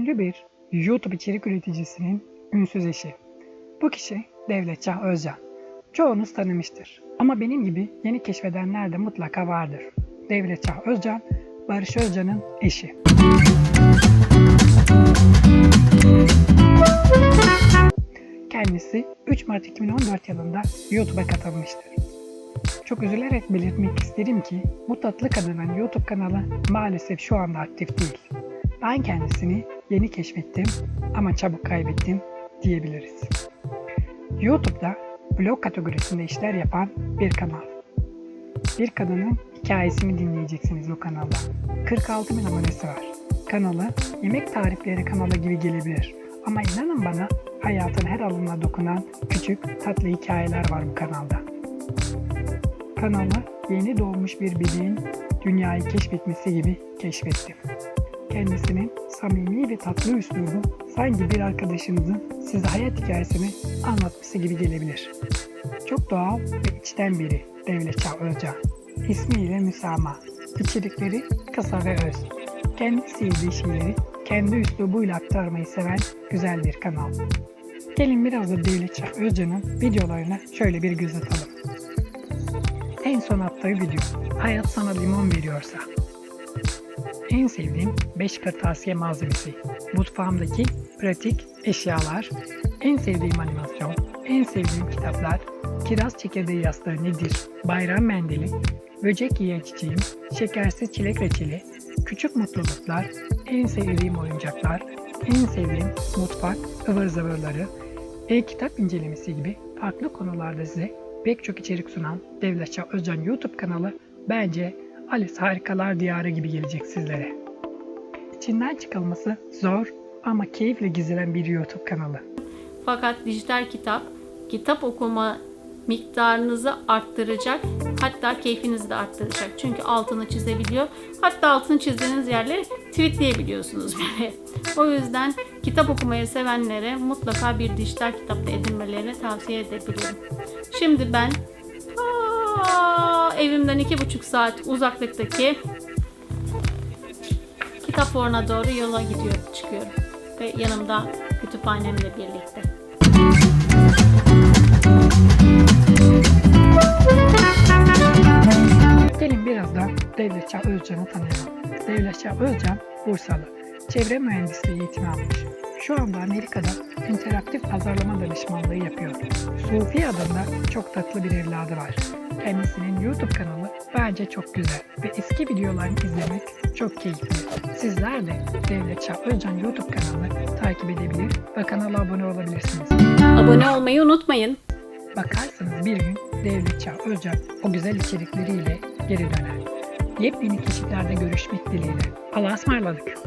Ünlü bir YouTube içerik üreticisinin ünsüz eşi. Bu kişi Devletcan Özcan. Çoğunuz tanımıştır. Ama benim gibi yeni keşfedenler de mutlaka vardır. Devletcan Özcan, Barış Özcan'ın eşi. Kendisi 3 Mart 2014 yılında YouTube'a katılmıştır. Çok üzülerek belirtmek isterim ki bu tatlı kadının YouTube kanalı maalesef şu anda aktif değil. Ben kendisini yeni keşfettim ama çabuk kaybettim diyebiliriz. YouTube'da blog kategorisinde işler yapan bir kanal. Bir kadının hikayesini dinleyeceksiniz bu kanalda. 46 bin abonesi var. Kanalı yemek tarifleri kanalı gibi gelebilir. Ama inanın bana hayatın her alanına dokunan küçük tatlı hikayeler var bu kanalda. Kanalı yeni doğmuş bir bebeğin dünyayı keşfetmesi gibi keşfettim. Kendisinin samimi ve tatlı üslubu sanki bir arkadaşınızın size hayat hikayesini anlatması gibi gelebilir. Çok doğal ve içten biri Devletcan Özcan. İsmiyle müsamaha. İçerikleri kısa ve öz. Kendi sevdiği şeyleri kendi üslubuyla aktarmayı seven güzel bir kanal. Gelin biraz da Devletcan Özcan'ın videolarına şöyle bir göz atalım. En son attığı video. Hayat sana limon veriyorsa. En sevdiğim 5 kırtasiye malzemesi. Mutfağımdaki pratik eşyalar. En sevdiğim animasyon. En sevdiğim kitaplar. Kiraz çekirdeği yastığı nedir? Bayram mendili. Böcek yiyen çiçeğim. Şekersiz çilek reçeli. Küçük mutluluklar. En sevdiğim oyuncaklar. En sevdiğim mutfak ıvır zıvırları. E-kitap incelemesi gibi farklı konularda size pek çok içerik sunan Devletçi Özcan YouTube kanalı bence Alice Harikalar Diyarı gibi gelecek sizlere. İçinden çıkılması zor ama keyifle gizlenen bir YouTube kanalı. Fakat dijital kitap, kitap okuma miktarınızı arttıracak. Hatta keyfinizi de arttıracak. Çünkü altını çizebiliyor. Hatta altını çizdiğiniz yerleri tweetleyebiliyorsunuz bile. O yüzden kitap okumayı sevenlere mutlaka bir dijital kitapta edinmelerini tavsiye edebilirim. Şimdi ben aa, evimden iki buçuk saat uzaklıktaki kitap fuarına doğru yola gidiyorum, çıkıyorum. Ve yanımda kütüphanemle birlikte. Gelin biraz da Devletçi Özcan'ı tanıyalım. Devletçi Özcan Bursalı. Çevre mühendisliği eğitimi almış. Şu anda Amerika'da interaktif pazarlama danışmanlığı yapıyor. Sufi adında çok tatlı bir evladı var. Kendisinin YouTube kanalı bence çok güzel ve eski videolarını izlemek çok keyifli. Sizler de Devletçi Özcan YouTube kanalını takip edebilir ve kanala abone olabilirsiniz. Abone olmayı unutmayın. Bakarsınız bir gün Devletçi Özcan o güzel içerikleriyle geri döner. Yepyeni keşiflerde görüşmek dileğiyle. Allah'a ısmarladık.